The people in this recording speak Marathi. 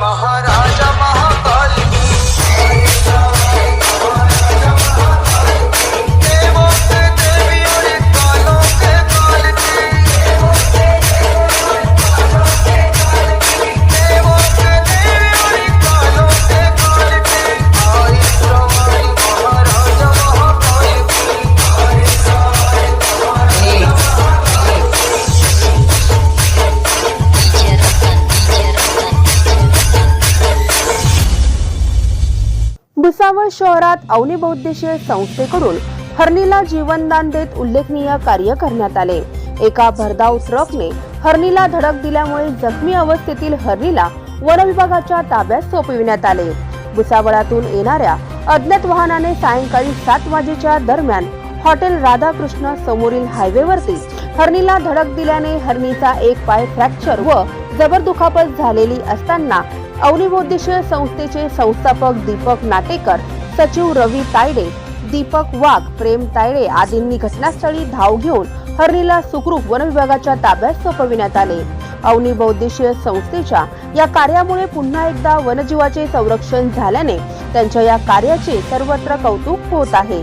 my heart भुसावळ शहरात अवनी बौद्धशील संस्थेकडून हरणीला जीवनदान देत उल्लेखनीय कार्य करण्यात आले. एका भरधाव ट्रकने हरणीला धडक दिल्यामुळे जखमी अवस्थेतील हरणीला वन विभागाच्या ताब्यात सोपविण्यात आले. भुसावळातून येणाऱ्या अज्ञात वाहनाने सायंकाळी सात वाजेच्या दरम्यान हॉटेल राधाकृष्ण समोरील हायवेवरती हरणीला धडक दिल्याने हरणीचा एक पाय फ्रॅक्चर व जबर दुखापत झालेली असताना अवनीबोद्देशीय संस्थेचे संस्थापक दीपक नाटेकर सचिव रवी तायडे दीपक वाघ प्रेम तायडे आदींनी घटनास्थळी धाव घेऊन हरणीला सुखरूप वन विभागाच्या ताब्यात सोपविण्यात आले. अवनी बौद्देशीय संस्थेच्या या कार्यामुळे पुन्हा एकदा वनजीवाचे संरक्षण झाल्याने त्यांच्या या कार्याचे सर्वत्र कौतुक होत आहे.